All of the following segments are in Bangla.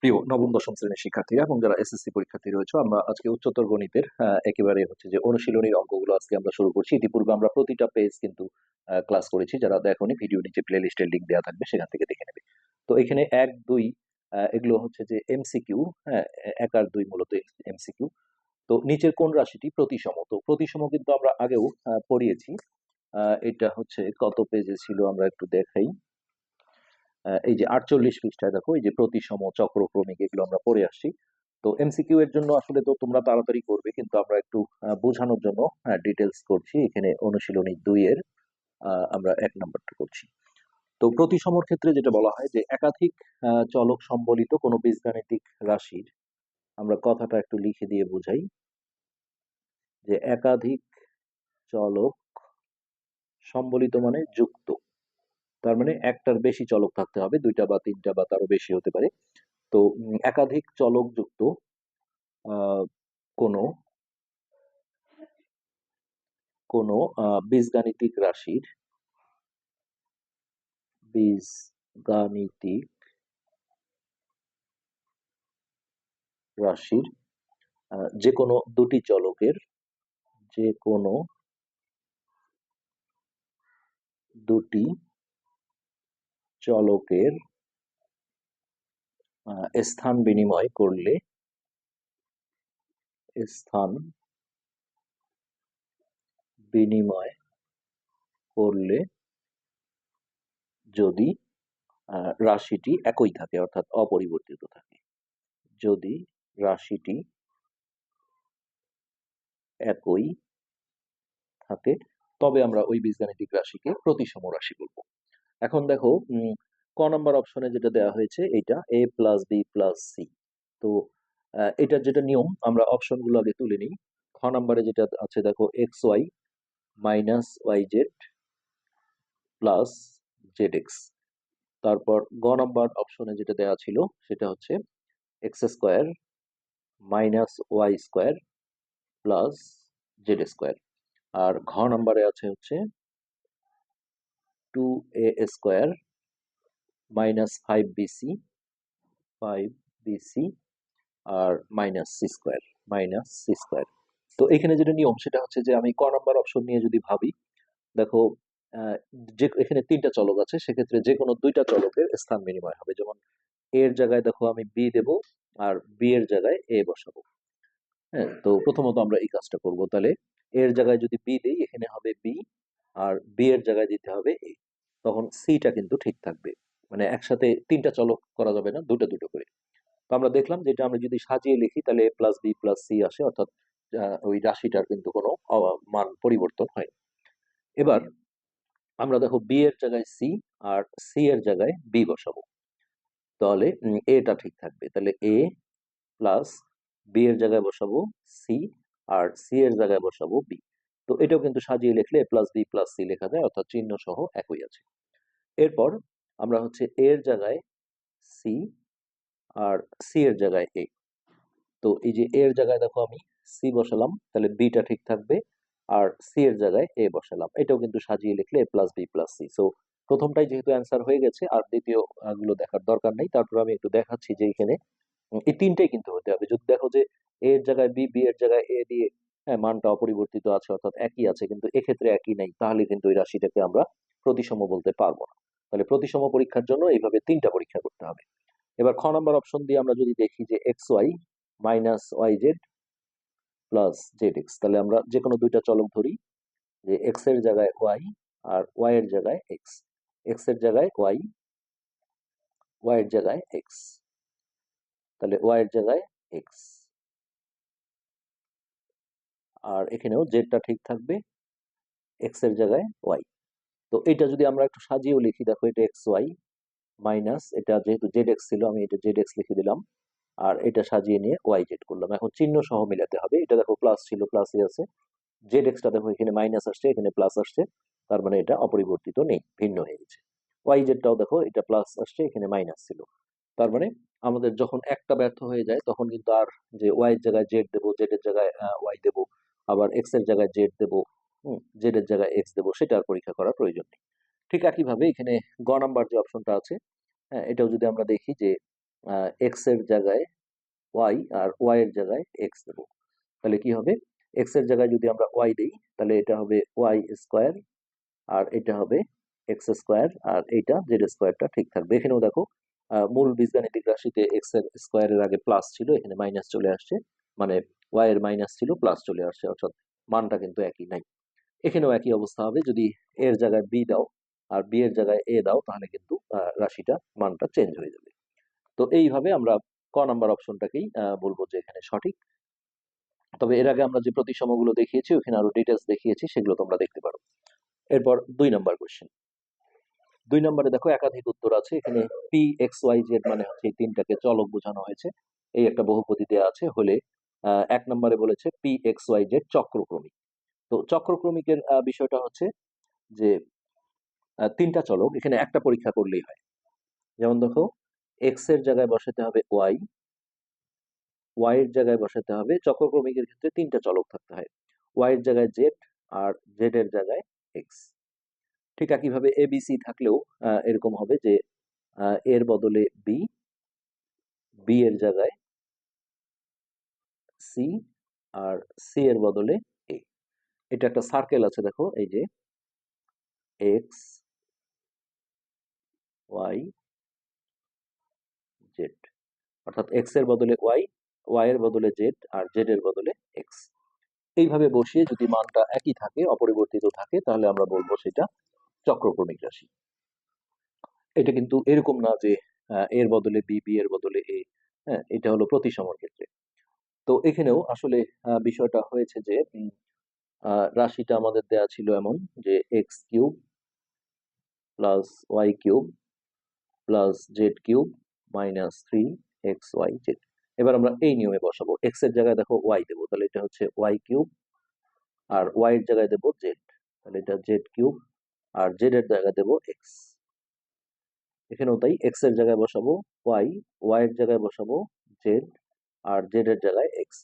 প্রিয় নবম, দশম শ্রেণির শিক্ষার্থীরা এবং যারা এসএসসি পরীক্ষার্থী রয়েছে, আমরা আজকে উচ্চতর গণিতের একেবারে হচ্ছে যে অনুশীলনীর অঙ্কগুলো আজকে আমরা শুরু করছি। ইতিপূর্বে আমরা প্রতিটা পেজ কিন্তু ক্লাস করেছি। যারা দেখোনি ভিডিও নিচে প্লে লিস্টের লিঙ্ক দেওয়া থাকবে, সেখান থেকে দেখে নেবে। তো এখানে এক, দুই এগুলো হচ্ছে যে এমসিকিউ হ্যাঁ এক আর দুই মূলত এমসিকিউ তো নিচের কোন রাশিটি প্রতিসম? তো প্রতিসম কিন্তু আমরা আগেও পড়িয়েছি। এটা হচ্ছে কত পেজে ছিল আমরা একটু দেখাই। এই যে আটচল্লিশ পৃষ্ঠায় দেখো, এই যে প্রতিসম চক্রক্রমিক এগুলো আমরা পড়ে আসছি। তো এমসিকিউ এর জন্য আসলে তো তোমরা তাড়াতাড়ি করবে, কিন্তু আমরা একটু বোঝানোর জন্য ডিটেলস করছি। এখানে অনুশীলনী দুই এর আমরা এক নম্বরটা করছি। তো প্রতিসমর ক্ষেত্রে যেটা বলা হয় যে একাধিক চলক সম্বলিত কোনো বীজগাণিতিক রাশির, আমরা কথাটা একটু লিখে দিয়ে বোঝাই। যে একাধিক চলক সম্বলিত মানে যুক্ত। তার মানে একটার বেশি চলক থাকতে হবে দুইটা বা তিনটা বা তারও বেশি হতে পারে। তো একাধিক চলক যুক্ত আহ, কোনো কোনো বীজগাণিতিক রাশির বীজগাণিতিক রাশির যে কোনো দুটি চলকের যে কোনো দুটি চলকের স্থান বিনিময় করলে স্থান বিনিময় করলে যদি রাশিটি একই থাকে, অর্থাৎ অপরিবর্তিত থাকে। যদি রাশিটি একই থাকে, তবে আমরা ওই বীজগাণিতিক রাশিকে প্রতিসম রাশি বলব। এখন দেখো ক নাম্বার অপশনে যেটা দেওয়া হয়েছে এটা A plus B plus C তো এটার যেটা নিয়ম, আমরা অপশনগুলো আগে তুলে নিই। খ নাম্বারে যেটা আছে দেখো x y minus y z plus z x তারপর গ নাম্বার অপশনে যেটা দেওয়া ছিল, সেটা হচ্ছে x square minus y square plus z square আর ঘ নাম্বারে আছে হচ্ছে two a square minus five b c five b c R minus c square minus c square তো এখানে যেটা নিয়ম, সেটা হচ্ছে যে আমি ক নাম্বার অপশন নিয়ে যদি ভাবি, দেখো যে, এখানে তিনটা চলক আছে, সেক্ষেত্রে যে কোনো দুইটা চলকের স্থান বিনিময় হবে। যেমন এর জায়গায় দেখো আমি বি দেব, আর বি এর জায়গায় এ বসাবো। হ্যাঁ তো প্রথমত আমরা এই কাজটা করব। তাহলে এর জায়গায় যদি বি দেই, এখানে হবে বি আর বি এর জায়গায় দিতে হবে এ তখন সিটা কিন্তু ঠিক থাকবে। মানে একসাথে তিনটা চলক করা যাবে না, দুটো দুটো করে। তো আমরা দেখলাম যেটা আমরা যদি সাজিয়ে লিখি, তাহলে a plus b plus c আসে, অর্থাৎ ওই রাশিটার কিন্তু কোনো মান পরিবর্তন হয় এবার আমরা দেখো বি এর জায়গায় সি আর সি এর জায়গায় বি বসাবো। তাহলে এটা ঠিক থাকবে। তাহলে এ প্লাস বি এর জায়গায় বসাবো সি আর সি এর জায়গায় বসাবো বি তো এটাও কিন্তু সাজিয়ে লিখলে প্লাস বি প্লাস সি লেখা যায়, অর্থাৎ চিহ্ন সহ একই আছে। এরপর আমরা হচ্ছে এর জায়গায় সি আর সি এর জায়গায় এ তো এই যে এর জায়গায় দেখো আমি সি বসালাম, তাহলে বিটা ঠিক থাকবে আর সি এর জায়গায় এ বসালাম। এটাও কিন্তু সাজিয়ে লিখলে a plus b plus c so প্রথমটাই যেহেতু অ্যান্সার হয়ে গেছে, আর দ্বিতীয়গুলো দেখার দরকার নেই, তারপর আমি একটু দেখাচ্ছি যে এখানে এই তিনটাই কিন্তু হতে হবে। যদি দেখো যে এ এর জায়গায় বি বি এর জায়গায় এ দিয়ে হ্যাঁ মানটা অপরিবর্তিত আছে, অর্থাৎ একই আছে, কিন্তু এক্ষেত্রে একই নেই, তাহলে কিন্তু এই রাশিটাকে আমরা প্রতিসম বলতে পারব না। তাহলে প্রতিসম পরীক্ষার জন্য এইভাবে তিনটা পরীক্ষা করতে হবে। এবার খ নাম্বার অপশন দিয়ে আমরা যদি দেখি যে x y minus y z plus z x তাহলে আমরা যে কোনো দুইটা চলক ধরি, যে এক্সের জায়গায় ওয়াই আর ওয়াই এর জায়গায় এক্স এক্সের জায়গায় ওয়াই ওয়াই এর জায়গায় এক্স তাহলে ওয়াই এর জায়গায় এক্স আর এখানেও জেডটা ঠিক থাকবে এক্সের জায়গায় ওয়াই তো এটা যদি আমরা একটু সাজিয়েও লিখি, দেখো এটা এক্স ওয়াই মাইনাস এটা যেহেতু জেড এক্স ছিল, আমি এটা জেড এক্স লিখে দিলাম। আর এটা সাজিয়ে নিয়ে ওয়াই জেড করলাম। এখন চিহ্ন সহ মিলাতে হবে। এটা দেখো প্লাস ছিল প্লাসই আছে। জেড এক্সটা দেখো এখানে মাইনাস আসছে, এখানে প্লাস আসছে। তার মানে এটা অপরিবর্তিত নেই, ভিন্ন হয়ে গেছে। ওয়াই জেডটাও দেখো, এটা প্লাস আসছে, এখানে মাইনাস ছিল। তার মানে আমাদের যখন একটা ব্যর্থ হয়ে যায়, তখন কিন্তু আর যে ওয়াই এর জায়গায় জেড দেবো জেড এর জায়গায় ওয়াই দেবো, আবার এক্সের জায়গায় জেড দেবো জেড এর জায়গায় এক্স দেবো সেটা আর পরীক্ষা করার প্রয়োজন নেই। ঠিক একইভাবে এখানে গ নাম্বার যে অপশনটা আছে হ্যাঁ এটাও যদি আমরা দেখি যে এক্সের জায়গায় ওয়াই আর ওয়াই এর জায়গায় এক্স দেবো, তাহলে কি হবে? এক্সের জায়গায় যদি আমরা ওয়াই দিই, তাহলে এটা হবে ওয়াই স্কোয়ার আর এটা হবে এক্স স্কোয়ার আর এইটা জেড স্কোয়ারটা ঠিক থাকবে। এখানেও দেখো মূল বীজগাণিতিক রাশিতে এক্সের স্কোয়ারের আগে প্লাস ছিল, এখানে মাইনাস চলে আসছে মানে ওয়াই এর মাইনাস ছিল প্লাস চলে আসছে, অর্থাৎ মানটা কিন্তু একই, নাই। এখানেও একই অবস্থা হবে। যদি এর জায়গায় বি দাও আর বি এর জায়গায় এ দাও, তাহলে কিন্তু রাশিটা, মানটা চেঞ্জ হয়ে যাবে। তো এইভাবে আমরা ক নাম্বার অপশনটাকেই বলব যে এখানে সঠিক। তবে এর আগে আমরা যে প্রতিসমগুলো দেখিয়েছি, ওখানে আরও ডিটেলস দেখিয়েছি, সেগুলো তোমরা দেখতে পারো। এরপর দুই নাম্বার কোয়েশ্চেন দুই নম্বরে দেখো একাধিক উত্তর আছে। এখানে পি এক্স ওয়াই জেড মানে হচ্ছে এই তিনটাকে চলক বোঝানো হয়েছে। এই একটা বহুপতি দেওয়া আছে হলে এক নম্বরে বলেছে পি এক্স ওয়াই জেড চক্রক্রমিক। তো চক্রক্রমিকের বিষয়টা হচ্ছে যে তিনটা চলক, এখানে একটা পরীক্ষা করলেই হয়। যেমন দেখো এক্সের জায়গায় বসাতে হবে ওয়াই ওয়াই এর জায়গায় বসাতে হবে, চক্রক্রমিকের ক্ষেত্রে তিনটা চলক থাকতে হয়। ওয়াই এর জায়গায় জেড আর জেড এর জায়গায় এক্স ঠিক একইভাবে এ বি সি থাকলেও এরকম হবে যে এর বদলে বি বি এর জায়গায় সি আর সি এর বদলে এটা একটা সার্কেল আছে, দেখো, এই যে এক্স ওয়াই জেড অর্থাৎ এক্সের বদলে ওয়াই ওয়াই এর বদলে জেড আর জেড এর বদলে এক্স এইভাবে বসিয়ে যদি মানটা একই থাকে, অপরিবর্তিত থাকে, তাহলে আমরা বলব সেটা চক্রক্রমিক রাশি। এটা কিন্তু এরকম না যে এর বদলে বি বি এর বদলে এ হ্যাঁ এটা হলো প্রতিসমর ক্ষেত্রে। তো এখানেও আসলে বিষয়টা হয়েছে যে রাশিটা আমাদের দেয়া ছিল এমন যে x cube plus y cube plus z cube minus three x y z. এবার আমরা এই নিয়মে বসাবো। এক্সের জায়গায় দেখো ওয়াই দেবো, তাহলে এটা হচ্ছে ওয়াই কিউব আর ওয়াই এর জায়গায় দেবো জেড তাহলে এটা জেড কিউব আর জেড এর জায়গায় দেবো এক্স এখানেও তাই এক্সের জায়গায় বসাবো ওয়াই ওয়াই এর জায়গায় বসাবো জেড আর জেড এর জায়গায় এক্স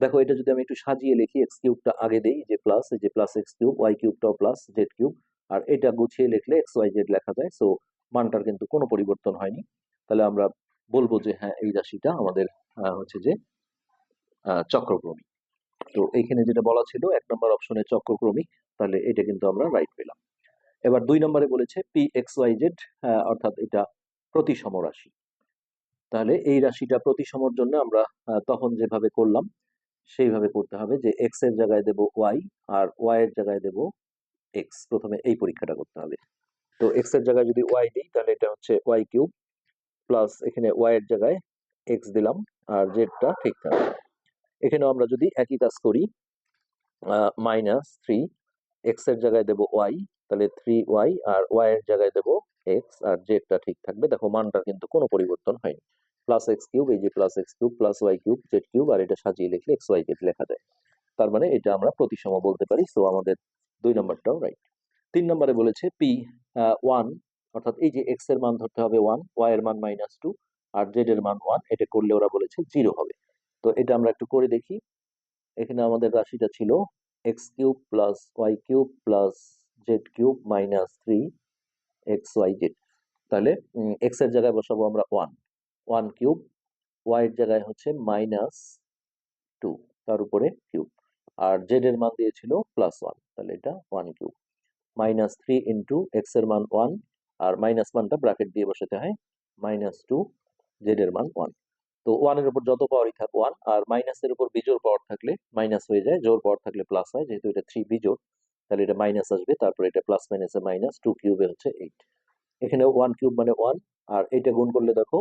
দেখো, এটা যদি আমি একটু সাজিয়ে লিখি এক্স কিউবটা আগে দেই, যে প্লাস এই যে প্লাস এক্স কিউব ওয়াই কিউবটাও প্লাস জেড কিউব আর এটা গুছিয়ে লিখলে এক্স ওয়াই জেড লেখা যায় সো মানটার কিন্তু কোনো পরিবর্তন হয়নি। তাহলে আমরা বলব যে হ্যাঁ এই রাশিটা আমাদের হচ্ছে যে চক্রক্রমিক। তো এইখানে যেটা বলা ছিল, এক নম্বর অপশনে চক্রক্রমিক, তাহলে এটা কিন্তু আমরা রাইট পেলাম। এবার দুই নম্বরে বলেছে পি এক্স ওয়াই জেড অর্থাৎ এটা প্রতিসম রাশি। তাহলে এই রাশিটা প্রতিসমর জন্য আমরা তখন যেভাবে করলাম সেইভাবে করতে হবে যে এক্সের জায়গায় দেব ওয়াই আর ওয়াই এর জায়গায় দেব এক্স প্রথমে এই পরীক্ষাটা করতে হবে। তো এক্সের জায়গায় যদি ওয়াই দিই, তাহলে এটা হচ্ছে ওয়াই কিউব প্লাস এখানে ওয়াই এর জায়গায় এক্স দিলাম আর জেডটা ঠিক থাকবে। এখানেও আমরা যদি একই কাজ করি মাইনাস থ্রি এক্সের জায়গায় দেব ওয়াই তাহলে থ্রি ওয়াই আর ওয়াই এর জায়গায় দেব এক্স আর জেডটা ঠিক থাকবে। দেখো মানটা কিন্তু কোনো পরিবর্তন হয়নি। প্লাস এক্স কিউব এই যে plus x cube plus y cube z cube আর এটা সাজিয়ে লিখলে এক্স ওয়াই জেড লেখা যায়। তার মানে এটা আমরা প্রতিসম বলতে পারি সো আমাদের দুই নম্বরটাও রাইট তিন নম্বরে বলেছে পি ওয়ান অর্থাৎ এই যে এক্সের মান ধরতে হবে ওয়ান ওয়াই এর মান মাইনাস টু আর জেড এর মান ওয়ান এটা করলে ওরা বলেছে জিরো হবে। তো এটা আমরা একটু করে দেখি। এখানে আমাদের রাশিটা ছিল x cube plus y cube plus z cube minus three x y z তাহলে এক্সের জায়গায় বসাবো আমরা ওয়ান ওয়ান কিউব, ওয়াই এর জায়গায় হচ্ছে মাইনাস টু, তার উপরে কিউব। আর জেড এর মান দিয়েছিল প্লাস ওয়ান, তাহলে এটা one cube. Minus three into এক্সের মান ওয়ান, আর মাইনাস ওয়ানটা ব্র্যাকেট দিয়ে বসাতে হয়, মাইনাস টু জেড এর মান ওয়ান। তো ওয়ানের উপর যত পাওয়ারই থাক ওয়ান, আর মাইনাসের উপর বিজোর পাওয়ার থাকলে মাইনাস হয়ে যায় জোর পাওয়ার থাকলে প্লাস হয়, যেহেতু এটা থ্রি বিজোড়, তাহলে এটা মাইনাস আসবে, তারপর এটা প্লাস মাইনাসে মাইনাস টু কিউবে হচ্ছে এইট। এখানে ওয়ান কিউব মানে ওয়ান, আর এটা গুণ করলে দেখো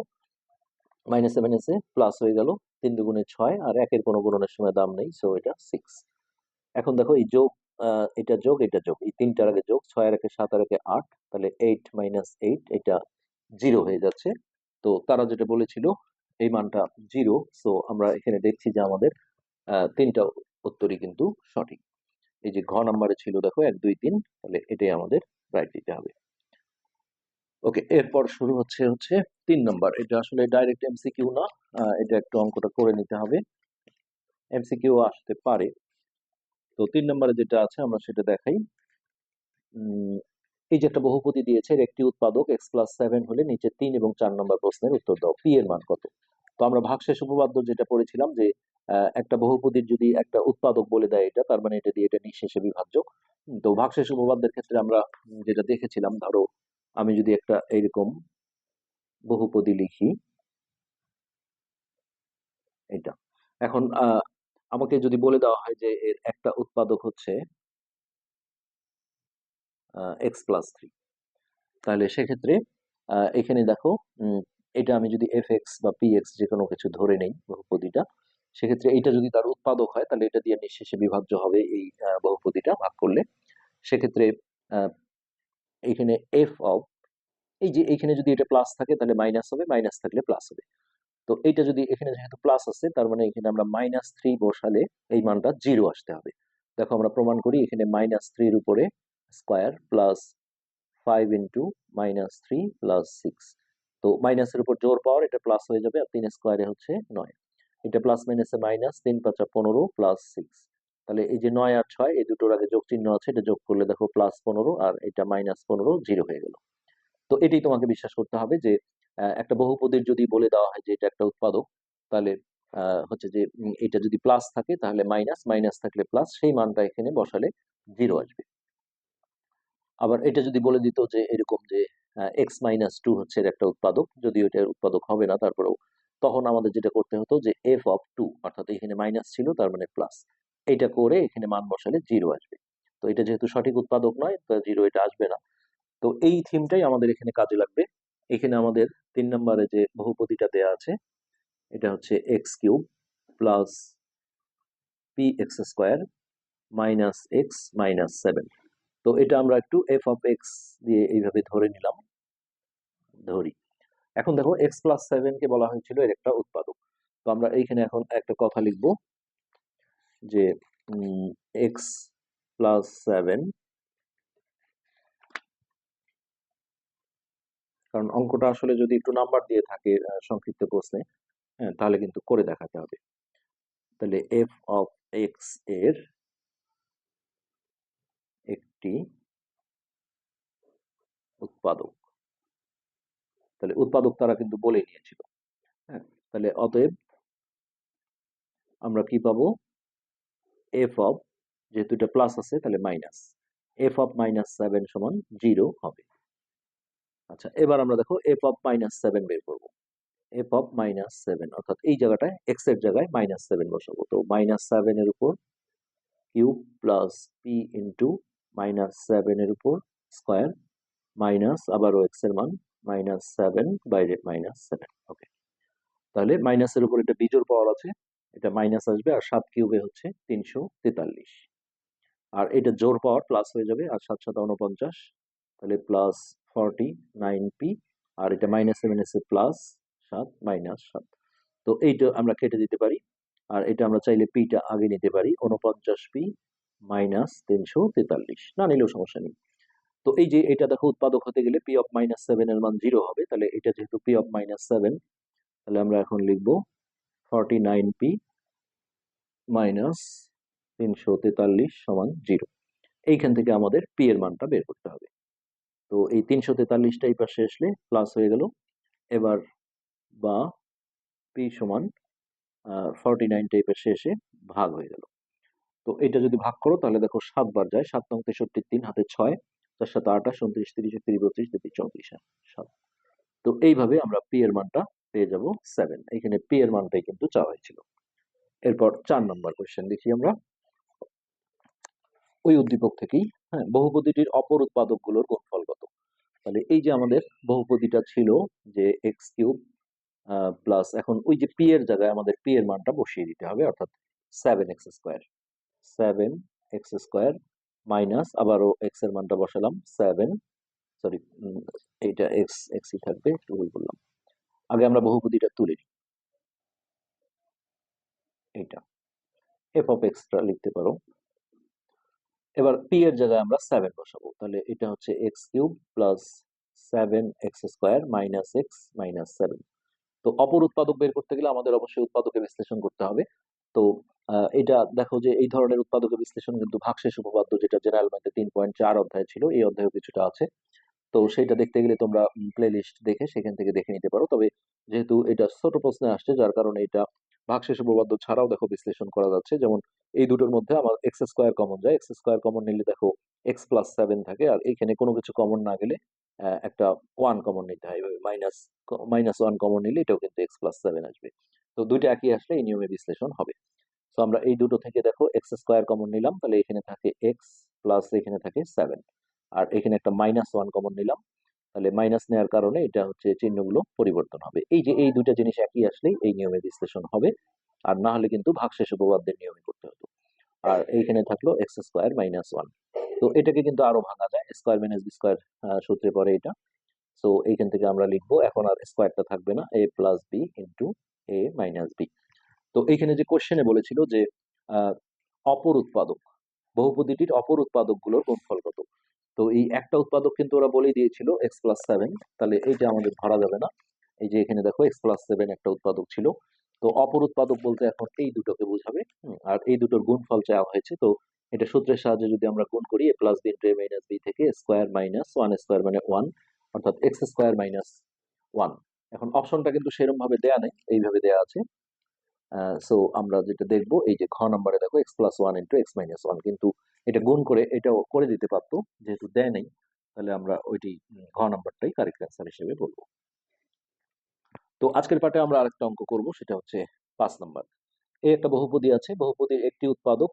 মাইনাসে মাইনাসে প্লাস হয়ে গেল। তিন দুগুণে ছয় আর একের কোনো গুণনের সময় দাম নেই সো এটা সিক্স এখন দেখো এই যোগ এটা যোগ এটা যোগ। এই তিনটার আগে যোগ, ছয় আর একে সাত আর একে আট, তাহলে এইট মাইনাস এইট এটা জিরো হয়ে যাচ্ছে। তো তারা যেটা বলেছিল, এই মানটা জিরো সো আমরা এখানে দেখছি যে আমাদের তিনটা উত্তরই কিন্তু সঠিক। এই যে ঘ নাম্বারে ছিল দেখো এক, দুই, তিন, তাহলে এটাই আমাদের রাইট দিতে হবে। ওকে, এরপর শুরু হচ্ছে হচ্ছে তিন নম্বর। এটা আসলে ডাইরেক্ট এমসিকিউ না এটা একটু অঙ্কটা করে নিতে হবে। এমসিকিউ আসতে পারে। তো তিন নম্বরে যেটা আছে, আমরা সেটা দেখাই। এই যে একটা বহুপদী দিয়েছে একটি উৎপাদক এক্স প্লাস সেভেন হলে নিচে তিন এবং চার নম্বর প্রশ্নের উত্তর দাও। পি এর মান কত? তো আমরা ভাগশেষ উপপাদ্য যেটা পড়েছিলাম যে একটা বহুপদীর যদি একটা উৎপাদক বলে দেয় এটা, তার মানে এটা দিয়ে এটা নিঃশেষে বিভাজ্য। তো ভাগশেষ উপপাদ্যের ক্ষেত্রে আমরা যেটা দেখেছিলাম, ধরো আমি যদি একটা এইরকম বহুপদী লিখি। এটা এখন আমাকে যদি বলে দেওয়া হয় যে এর একটা উৎপাদক হচ্ছে এক্স প্লাস থ্রি তাহলে সেক্ষেত্রে এখানে দেখো এটা আমি যদি এফ এক্স বা পি এক্স যে কোনো কিছু ধরে নেই বহুপদীটা, সেক্ষেত্রে এটা যদি তার উৎপাদক হয়, তাহলে এটা দিয়ে নিঃশেষে বিভাজ্য হবে এই বহুপদীটা ভাগ করলে। সেক্ষেত্রে এখানে এফ অফ এই যে এখানে যদি এটা প্লাস থাকে, তাহলে মাইনাস হবে মাইনাস থাকলে প্লাস হবে। তো এটা যদি এখানে যেহেতু প্লাস আছে, তার মানে এখানে আমরা মাইনাস থ্রি বসালে এই মানটা জিরো আসতে হবে। দেখো আমরা প্রমাণ করি, এখানে মাইনাস থ্রির উপরে square plus five into minus three plus six তো মাইনাসের উপর জোর পাওয়ার এটা প্লাস হয়ে যাবে, আর তিন স্কোয়ারে হচ্ছে নয়। এটা প্লাস মাইনাসে মাইনাস তিন পাঁচা পনেরো প্লাস সিক্স তাহলে এই যে নয় আর ছয়, এই দুটোর আগে যোগ চিহ্ন আছে, এটা যোগ করলে দেখো প্লাস পনেরো আর এটা মাইনাস পনেরো জিরো হয়ে গেল। তো এটাই তোমাকে বিশ্বাস করতে হবে যে একটা বহুপদীর যদি বলে দেওয়া হয় যে এটা একটা উৎপাদক, তাহলে হচ্ছে যে এটা যদি প্লাস থাকে, তাহলে মাইনাস মাইনাস থাকলে প্লাস সেই মানটা এখানে বসালে জিরো আসবে। আবার এটা যদি বলে দিত যে এরকম যে এক্স মাইনাস টু হচ্ছে একটা উৎপাদক, যদিও এটার উৎপাদক হবে না, তারপরেও তখন আমাদের যেটা করতে হতো যে এফ অফ টু অর্থাৎ এখানে মাইনাস ছিল, তার মানে প্লাস এটা করে এখানে মান বসালে জিরো আসবে। তো এটা যেহেতু সঠিক উৎপাদক নয়, তো জিরো এটা আসবে না। তো এই থিমটাই আমাদের এখানে কাজে লাগবে। এখানে আমাদের তিন নম্বরে যে বহুপদীটা দেয়া আছে, এটা হচ্ছে x cube plus p x square minus x minus seven তো এটা আমরা একটু এফ অফ এক্স দিয়ে এইভাবে ধরে নিলাম। ধরি। এখন দেখো এক্স প্লাস সেভেন কে বলা হয়েছিল এর একটা উৎপাদক। তো আমরা এইখানে এখন একটা কথা লিখব। যে এক্স প্লাস সেভেন কারণ অঙ্কটা আসলে যদি একটু নাম্বার দিয়ে থাকে সংক্ষিপ্ত প্রশ্নে হ্যাঁ তাহলে কিন্তু করে দেখাতে হবে। তাহলে এফ অফ এক্সের একটি উৎপাদক। তাহলে উৎপাদক তারা কিন্তু বলে নিয়েছিল হ্যাঁ তাহলে অতএব আমরা কি পাবো? এফ অফ যেহেতু এটা প্লাস আছে, তাহলে minus f of minus seven সমান জিরো হবে। আচ্ছা এবার আমরা দেখো এফ অফ মাইনাস সেভেন বের করব। এফ অফ মাইনাস সেভেন অর্থাৎ এই জায়গাটায় এক্সের জায়গায় মাইনাস সেভেন বসাবো। তো মাইনাস সেভেন এর উপর cube plus p into minus seven এর উপর স্কোয়ার মাইনাস আবারও এক্সের মান মাইনাস সেভেন বাইরে মাইনাস সেভেন ওকে তাহলে মাইনাসের উপর এটা বিজোড় পাওয়ার আছে। এটা মাইনাস আসবে আর সাত কিউবে হচ্ছে তিনশো তেতাল্লিশ। আর এটা জোর পাওয়ার প্লাস হয়ে যাবে আর সাত সাত উনপঞ্চাশ তাহলে প্লাস ফর্টি নাইন পি আর এটা মাইনাস সেভেন এসে প্লাস সাত মাইনাস সাত। তো এইটা আমরা কেটে দিতে পারি আর এটা আমরা চাইলে পিটা আগে নিতে পারি উনপঞ্চাশ পি মাইনাস তিনশো তেতাল্লিশ। না নিলেও সমস্যা নেই। তো এই যে এটা দেখো উৎপাদক হতে গেলে পি অফ মাইনাস সেভেন এর মান জিরো হবে, তাহলে এটা যেহেতু পি অফ মাইনাস সেভেন তাহলে আমরা এখন লিখব ফর্টি নাইন পি মাইনাস তিনশো তেতাল্লিশ সমান জিরো। এইখান থেকে আমাদের পি এর মানটা বের করতে হবে। তো এই তিনশো তেতাল্লিশটা এই পাশে আসলে প্লাস হয়ে গেল। এবার বা পি সমান ফর্টি নাইনটা এই পাশে এসে ভাগ হয়ে গেল। তো এটা যদি ভাগ করো তাহলে দেখো সাতবার যায় সাত নং তেষট্টি তিন হাতে ছয় চার সাত আঠাশ উনত্রিশ তিরিশ একত্রিশ বত্রিশ তেত্রিশ চৌত্রিশ হ্যাঁ, সাত। তো এইভাবে আমরা পি এর মানটা পেয়ে যাব সেভেন এখানে পি এর মানটাই কিন্তু চাওয়া হয়েছিল এরপর চার নম্বর কোয়েশ্চেন দেখি আমরা। ওই উদ্দীপক থেকেই হ্যাঁ বহুপদীটির অপর উৎপাদকগুলোর গুণফল কত? তাহলে এই যে আমাদের বহুপদীটা ছিল যে এক্স কিউব প্লাস এখন ওই যে পি এর জায়গায় আমাদের পি এর মানটা বসিয়ে দিতে হবে, অর্থাৎ seven x square seven x square minus আবারও এক্সের মানটা বসালাম সেভেন সরি এইটা এক্স এক্সই থাকবে, ভুল করলাম আগে আমরা বহুপদীটা তুলে নিই। এইটা। এফ অফ এক্সট্রা লিখতে পারো। এবার পি এর জায়গায় আমরা সেভেন বসাবো। তাহলে এটা হচ্ছে x cube plus seven x square minus x minus seven তো অপর উৎপাদক বের করতে গেলে আমাদের অবশ্যই উৎপাদকের বিশ্লেষণ করতে হবে। তো এটা দেখো যে এই ধরনের উৎপাদকের বিশ্লেষণ কিন্তু ভাগশেষ উপপাদ্য যেটা জেনারেল ম্যাথে তিন পয়েন্ট চার অধ্যায় ছিল, এই অধ্যায়েও কিছুটা আছে। তো সেটা দেখতে গেলে তোমরা প্লে লিস্ট দেখে সেখান থেকে দেখে নিতে পারো। তবে যেহেতু এটা ছোট প্রশ্নে আসছে, যার কারণে এটা ভাগশেষ উপপাদ্য ছাড়াও দেখো বিশ্লেষণ করা যাচ্ছে। যেমন এই দুটোর মধ্যে আমার এক্স স্কোয়ার কমন যায়। এক্স স্কোয়ার কমন নিলে দেখো এক্স প্লাস সেভেন থাকে আর এখানে কোনো কিছু কমন না গেলে একটা ওয়ান কমন নিতে হয়। মাইনাস মাইনাস ওয়ান কমন নিলে এটাও কিন্তু এক্স প্লাস সেভেন আসবে। তো দুইটা একই আসলে এই নিয়মে বিশ্লেষণ হবে। তো আমরা এই দুটো থেকে দেখো এক্স স্কোয়ার কমন নিলাম। তাহলে এখানে থাকে এক্স প্লাস এখানে থাকে সেভেন আর এখানে একটা মাইনাস ওয়ান কমন নিলাম। তাহলে মাইনাস নেওয়ার কারণে এটা হচ্ছে চিহ্নগুলো পরিবর্তন হবে। এই যে এই দুইটা জিনিস একই আসলেই এই নিয়মে বিশ্লেষণ হবে। আর না হলে কিন্তু ভাগশেষ উপপাদ্যের নিয়মে করতে হতো। আর এইখানে থাকল এক্স স্কোয়ার মাইনাস ওয়ান তো এটাকে কিন্তু আরও ভাঙা যায়। স্কোয়ার মাইনাস বি স্কোয়ার সূত্রে পরে এটা। সো এইখান থেকে আমরা লিখব এখন আর স্কোয়ারটা থাকবে না। A plus b into a minus b তো এইখানে যে কোশ্চেনে বলেছিল যে আহ, অপর উৎপাদক বহুপদীটির অপর উৎপাদকগুলোর গুণফল কত? তো এই একটা উৎপাদক কিন্তু ওরা বলেই দিয়েছিল এক্স প্লাস সেভেন তাহলে এইটা আমাদের ধরা যাবে না। এই যে এখানে দেখো এক্স প্লাস সেভেন একটা উৎপাদক ছিল। তো অপর উৎপাদক বলতে এখন এই দুটোকে বোঝাবে। আর এই দুটোর গুণফল চাওয়া হয়েছে। তো এটা সূত্রের সাহায্যে যদি আমরা গুণ করি a plus b into a minus b থেকে স্কোয়ার মাইনাস ওয়ান স্কোয়ার মানে ওয়ান অর্থাৎ এক্স স্কোয়ার মাইনাস ওয়ান এখন অপশনটা কিন্তু সেরকম ভাবে দেয়া নেই, এইভাবে দেয়া আছে। সো আমরা যেটা দেখব, এই যে খ নম্বরে দেখো x plus one into x minus one কিন্তু এটা গুণ করে এটাও করে দিতে পারতো, যেহেতু দেয় নেই, তাহলে আমরা ওইটি ঘ নম্বরটাই কারেক্ট অ্যান্সার হিসেবে বলব। তো আজকের পাঠে আমরা আরেকটা অঙ্ক করব, সেটা হচ্ছে পাঁচ নম্বর। এই একটা বহুপদী আছে, বহুপদীর একটি উৎপাদক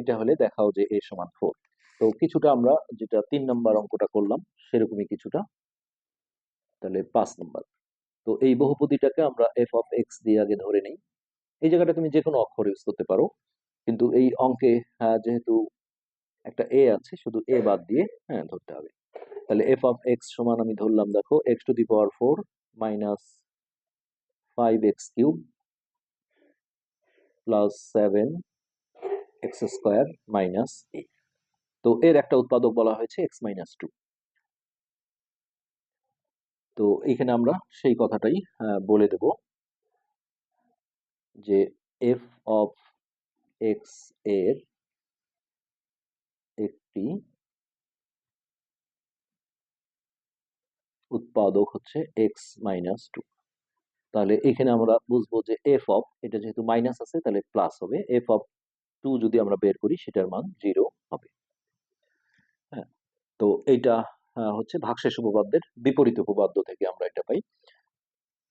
এটা হলে দেখাও যে এ সমান ফোর তো কিছুটা আমরা যেটা তিন নম্বর অঙ্কটা করলাম, সেরকমই কিছুটা, তাহলে পাঁচ নম্বর। তো এই বহুপদীটাকে আমরা এফ অফ এক্স দিয়ে আগে ধরে নেই। এই জায়গাটা তুমি যে কোনো অক্ষর ইউজ করতে পারো। কিন্তু এই অঙ্কে যেহেতু একটা এ আছে, শুধু এ বাদ দিয়ে হ্যাঁ ধরতে হবে। তাহলে এফ অফ এক্স সমান আমি ধরলাম, দেখো x to the power four minus five x cube plus seven x square minus a তো এর একটা উৎপাদক বলা হয়েছে এক্স মাইনাস টু তো এখানে আমরা সেই কথাটাই বলে দেব। যে এফ অফ এক্সের একটি উৎপাদক হচ্ছে এক্স মাইনাস টু তাহলে এখানে আমরা বুঝব যে এফ অফ এটা যেহেতু মাইনাস আছে, তাহলে প্লাস হবে। এফ অফ টু যদি আমরা বের করি, সেটার মান জিরো হবে। হ্যাঁ তো এটা হচ্ছে ভাগশেষ উপপাদ্যের বিপরীত উপপাদ্য থেকে আমরা এটা পাই।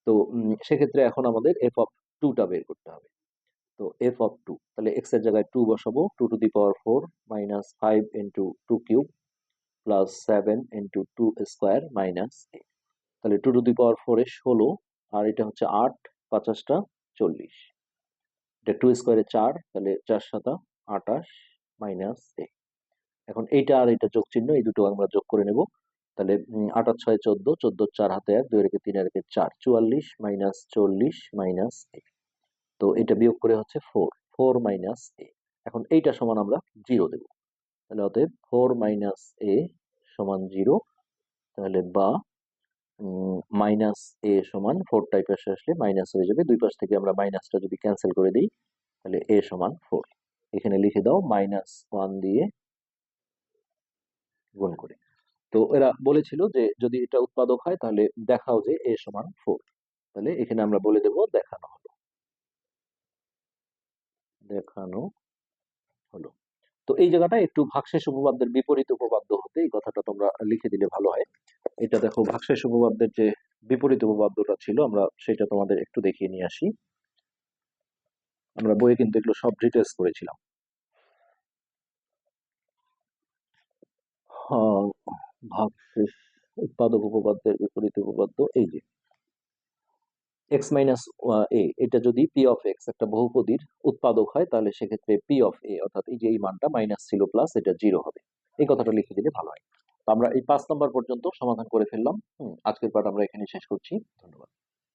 তো সেক্ষেত্রে এখন আমাদের এফ অফ টুটা বের করতে হবে। তো এফ অফ টু তাহলে এক্সের জায়গায় টু বসাবো two to the power four minus five into two cube plus seven into two square minus a তাহলে two to the power four ষোলো, আর এটা হচ্ছে আট পঞ্চাশটা চল্লিশ। এটা টু স্কোয়ারে চার, তাহলে চার সাতা, আটাশ মাইনাস এ এখন এইটা আর এটা যোগ চিহ্ন এই দুটো আমরা যোগ করে নেব। তাহলে উম, আট ছয় চোদ্দ চোদ্দ চার হাতে এক দুই রেখে তিন রেখে চার চুয়াল্লিশ মাইনাস চল্লিশ মাইনাস এ। তো এটা বিয়োগ করে হচ্ছে ফোর ফোর মাইনাস এ। এখন এইটা সমান আমরা জিরো দেব। তাহলে অতএব ফোর মাইনাস এ সমান জিরো তাহলে বা মাইনাস এ সমান ফোর টাইপ এসে আসলে মাইনাস হয়ে যাবে। দুই পাশ থেকে আমরা মাইনাসটা যদি ক্যান্সেল করে দিই তাহলে এ সমান ফোর এখানে লিখে দাও মাইনাস ওয়ান দিয়ে গুণ করে। তো এরা বলেছিল যে যদি এটা উৎপাদক হয় তাহলে দেখাও যে এ সমান ফোর তাহলে এখানে আমরা বলে দেব দেখানো হলো। দেখানো হলো। তো এই জায়গাটা একটু ভাগশেষ উপপাদ্যের বিপরীত উপপাদ্য হতে এই কথাটা তোমরা লিখে দিলে ভালো হয়। এটা দেখো ভাগশেষ উপপাদ্যের যে বিপরীত উপপাদ্যটা ছিল আমরা সেটা তোমাদের একটু দেখিয়ে নিয়ে আসি। আমরা বইয়ে কিন্তু এগুলো সব ডিটেলস করেছিলাম। হ্যাঁ, ভাগশেষ উৎপাদক উপপাদ্যের বিপরীত উপপাদ্য এই যে। এক্স মাইনাস এ এটা যদি পি অফ এক্স একটা বহুপদীর উৎপাদক হয়, তাহলে সেক্ষেত্রে পি অফ এ অর্থাৎ এই যে এই মানটা মাইনাস ছিল প্লাস এটা জিরো হবে। এই কথাটা লিখে দিলে ভালো হয়। তো আমরা এই পাঁচ নম্বর পর্যন্ত সমাধান করে ফেললাম। আজকের পাঠ আমরা এখানে শেষ করছি। ধন্যবাদ।